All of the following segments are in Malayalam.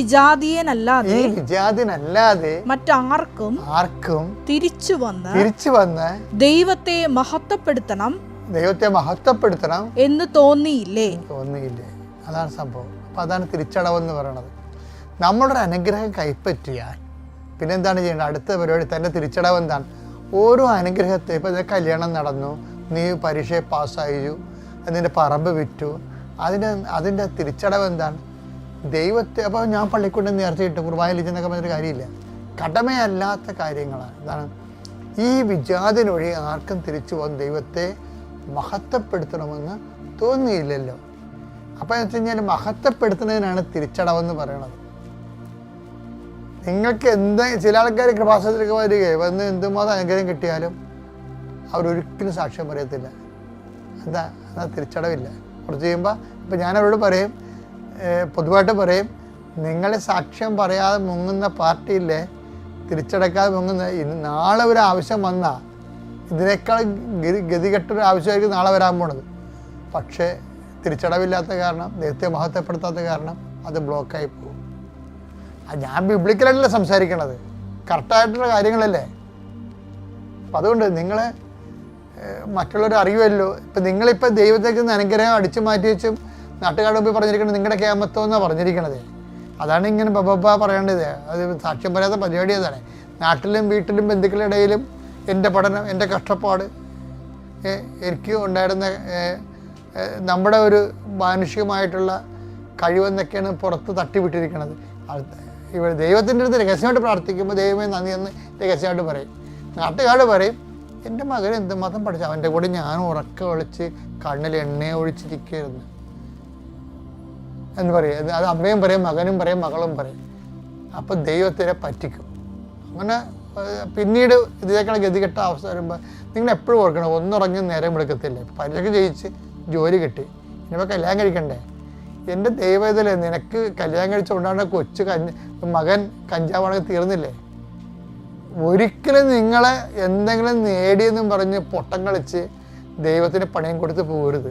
വിജാതീയനല്ലാതെ ഈ വിജാതിനല്ലാതെ മറ്റാർക്കും ആർക്കും തിരിച്ചു വന്ന് തിരിച്ചു വന്ന് ദൈവത്തെ മഹത്വപ്പെടുത്തണം ദൈവത്തെ മഹത്വപ്പെടുത്തണം എന്ന് തോന്നിയില്ലേ? തോന്നിയില്ലേ? അതാണ് സംഭവം. അപ്പം അതാണ് തിരിച്ചടവെന്ന് പറയണത്. നമ്മളൊരു അനുഗ്രഹം കൈപ്പറ്റിയാൽ പിന്നെ എന്താണ് ചെയ്യേണ്ടത്? അടുത്ത പരിപാടി തന്നെ തിരിച്ചടവ് എന്താണ്? ഓരോ അനുഗ്രഹത്തെ ഇപ്പൊ ഇത് കല്യാണം നടന്നു നീ പരീക്ഷയെ പാസ്സായി അതിന്റെ പറമ്പ് വിറ്റു. അതിന്റെ അതിന്റെ തിരിച്ചടവ് എന്താണ്? ദൈവത്തെ അപ്പോൾ ഞാൻ പള്ളിക്കൊണ്ട് നേർച്ച കിട്ടും കുർബാനയിലിച്ചെന്നൊക്കെ പറഞ്ഞൊരു കാര്യമില്ല? കടമയല്ലാത്ത കാര്യങ്ങളാണ്. എന്താണ് ഈ വിജാതിനൊഴി ആർക്കും തിരിച്ചു പോകുന്ന ദൈവത്തെ മഹത്വപ്പെടുത്തണമെന്ന് തോന്നിയില്ലല്ലോ. അപ്പോൾ എന്ന് വെച്ച് കഴിഞ്ഞാൽ മഹത്വപ്പെടുത്തുന്നതിനാണ് തിരിച്ചടവെന്ന് പറയണത്. നിങ്ങൾക്ക് എന്ത് ചില ആൾക്കാർ കൃപാസനത്തിലേക്ക് വരികയെ വന്ന് എന്തുമാത്രം അനുഗ്രഹം കിട്ടിയാലും അവരൊരിക്കലും സാക്ഷ്യം പറയത്തില്ല. എന്താ? എന്നാൽ തിരിച്ചടവില്ല. കുറച്ച് കഴിയുമ്പോൾ ഇപ്പം ഞാൻ അവരോട് പറയും പൊതുവായിട്ട് പറയും നിങ്ങൾ സാക്ഷ്യം പറയാതെ മുങ്ങുന്ന പാർട്ടിയില്ലേ തിരിച്ചടക്കാതെ മുങ്ങുന്ന ഇന്ന് നാളെ ഒരു ആവശ്യം വന്നാൽ ഇതിനേക്കാൾ ഗതി ഗതികെട്ടൊരു ആവശ്യമായിരിക്കും നാളെ വരാൻ പോണത്. പക്ഷേ തിരിച്ചടവില്ലാത്ത കാരണം ദൈവത്തെ മഹത്വപ്പെടുത്താത്ത കാരണം അത് ബ്ലോക്കായി പോകും. ഞാൻ ബിബ്ലിക്കലല്ല സംസാരിക്കണത്. കറക്റ്റായിട്ടുള്ള കാര്യങ്ങളല്ലേ? അപ്പം അതുകൊണ്ട് നിങ്ങൾ മറ്റുള്ളവർ അറിയുമല്ലോ. ഇപ്പം നിങ്ങളിപ്പോൾ ദൈവത്തേക്ക് നിന്ന് അനുഗ്രഹം അടിച്ചു മാറ്റി വെച്ചും നാട്ടുകാരുടെ മുമ്പിൽ പറഞ്ഞിരിക്കുന്നത് നിങ്ങളുടെ ക്യാമത്തം എന്നാണ് പറഞ്ഞിരിക്കണത്. അതാണ് ഇങ്ങനെ ബബബ പറയേണ്ടത്. അത് സാക്ഷ്യം പറയാത്ത പരിപാടി അതാണ്. നാട്ടിലും വീട്ടിലും ബന്ധുക്കളുടെ ഇടയിലും എന്റെ പഠനം എന്റെ കഷ്ടപ്പാട് എനിക്ക് ഉണ്ടായിരുന്ന നമ്മുടെ ഒരു മാനുഷികമായിട്ടുള്ള കഴിവെന്നൊക്കെയാണ് പുറത്ത് തട്ടിവിട്ടിരിക്കുന്നത് ഇവിടെ ദൈവത്തിന്റെ അടുത്ത് രഹസ്യമായിട്ട് പ്രാർത്ഥിക്കുമ്പോൾ ദൈവമേ നന്ദി എന്ന് രഹസ്യമായിട്ട് പറയും. നാട്ടുകാർ പറയും എന്റെ മകൻ എന്തുമാത്രം പഠിച്ചു അവന്റെ കൂടെ ഞാൻ ഉറക്കം ഒളിച്ച് കണ്ണിൽ എണ്ണ ഒഴിച്ചിരിക്കുകയായിരുന്നു എന്ന് പറയും. അത് അമ്മയും പറയും മകനും പറയും മകളും പറയും. അപ്പോൾ ദൈവത്തിനെ പറ്റിക്കും. അങ്ങനെ പിന്നീട് ഇതിനേക്കാൾ ഗതികെട്ട അവസ്ഥ വരുമ്പോൾ നിങ്ങൾ എപ്പോഴും ഓർക്കണം ഒന്നുറങ്ങി നേരം എടുക്കത്തില്ല പരീക്ഷയ്ക്ക് ജയിച്ച് ജോലി കിട്ടി. ഇനിയിപ്പോൾ കല്യാണം കഴിക്കണ്ടേ? എന്റെ ദൈവത്തിലെ നിനക്ക് കല്യാണം കഴിച്ചുകൊണ്ടാണ് കൊച്ചു കഞ്ഞ മകൻ കഞ്ചാവാണെങ്കിൽ തീർന്നില്ലേ? ഒരിക്കലും നിങ്ങളെ എന്തെങ്കിലും നേടിയെന്നും പറഞ്ഞ് പൊട്ടം കളിച്ച് ദൈവത്തിന് പണയം കൊടുത്ത് പോകരുത്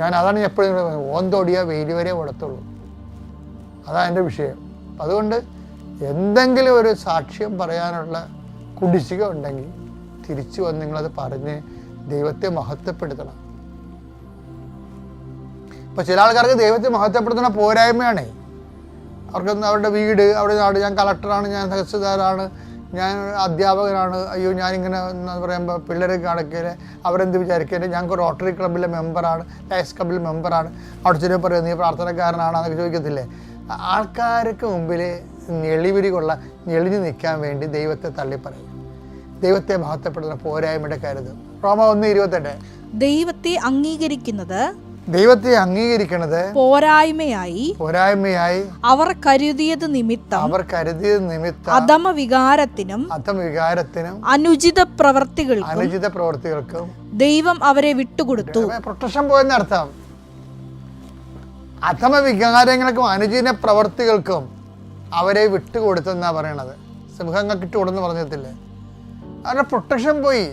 ഞാൻ അതാണ് എപ്പോഴും പറയുന്നത്, ഓൻ തൊടിയ വെയിൽ വരെ ഓടത്തുള്ളൂ. അതാണ് എന്റെ വിഷയം. അതുകൊണ്ട് എന്തെങ്കിലും ഒരു സാക്ഷ്യം പറയാനുള്ള കുടിശ്ശിക ഉണ്ടെങ്കിൽ തിരിച്ചു വന്ന് നിങ്ങളത് പറഞ്ഞ് ദൈവത്തെ മഹത്വപ്പെടുത്തണം. ഇപ്പം ചില ആൾക്കാർക്ക് ദൈവത്തെ മഹത്വപ്പെടുത്തുന്ന പോരായ്മയാണേ. അവർക്കൊന്ന് അവരുടെ വീട് അവിടെ നാട് ഞാൻ കളക്ടറാണ് ഞാൻ തഹസിൽദാരാണ് ഞാൻ അധ്യാപകനാണ്. അയ്യോ ഞാനിങ്ങനെ എന്ന് പറയുമ്പോൾ പിള്ളേരെ കാണിക്കൽ അവരെന്ത് വിചാരിക്കൽ? ഞാൻ റോട്ടറി ക്ലബ്ബിലെ മെമ്പറാണ് ലയസ് ക്ലബ്ബിലെ മെമ്പറാണ് അവിടെ ചെറിയ പറയും നീ പ്രാർത്ഥനക്കാരനാണ് എന്നൊക്കെ ചോദിക്കത്തില്ലേ? ആൾക്കാർക്ക് മുമ്പിൽ ഞെളിവിരി കൊള്ള ഞെളിഞ്ഞു നിൽക്കാൻ വേണ്ടി ദൈവത്തെ തള്ളിപ്പറയും ദൈവത്തെ മഹത്വപ്പെടുന്ന പോരായ്മയുടെ കരുത് റോമ ഒന്ന് ഇരുപത്തെട്ട്. ദൈവത്തെ അംഗീകരിക്കുന്നത് ദൈവത്തെ അംഗീകരിക്കണത് പോരായ്മയായി പോരായ്മയായി അവർ കരുതിയത് നിമിത്തം അവർ കരുതിയത് നിമിത്തം അധമ വികാരത്തിനും അധമ വികാരത്തിനും അനുചിത പ്രവർത്തികൾക്കും അനുചിത പ്രവർത്തികൾക്കും ദൈവം അവരെ വിട്ടുകൊടുത്തു. പ്രൊട്ടക്ഷൻ പോയെന്നർത്ഥം അധമ വികാരങ്ങൾക്കും അനുചിത പ്രവർത്തികൾക്കും അവരെ വിട്ടുകൊടുത്തെന്നാ പറയണത്. സിംഹങ്ങൾക്ക് ഇട്ടുകൊടുന്ന് പറഞ്ഞിട്ടില്ലേ? അവരുടെ പ്രൊട്ടക്ഷൻ പോയി.